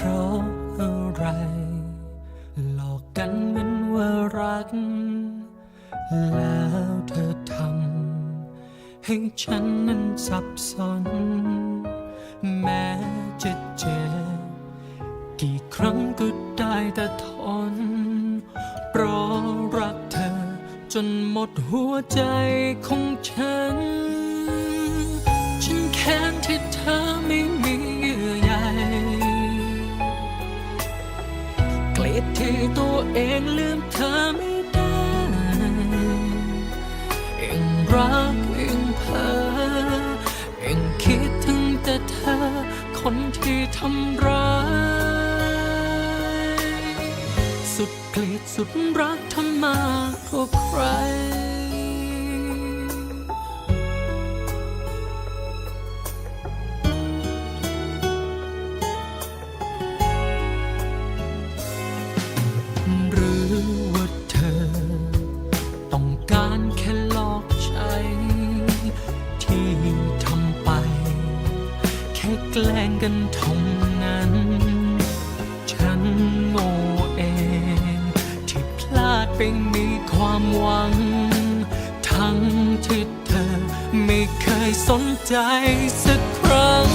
เพราะอะไร หลอกกันเหมือนว่ารัก แล้วเธอทำให้ฉันนั้นสับสน แม้จะเจ็บกี่ครั้งก็ได้แต่ทนเพราะรักเธอจนหมดหัวใจของฉัน กลียดที่ตัวเองลืมเธอไม่ได้เองรักเองเพ้อเองคิดถึงแต่เธอ คนที่ทำร้าย สุดเกลียดสุดรักทำมาเพราะใคร ค่แกล้งกันเท่านั้น ฉันโง่เอง ที่พลาดไปมีความหวัง ทั้งที่เธอไม่เคยสนใจสักครั้ง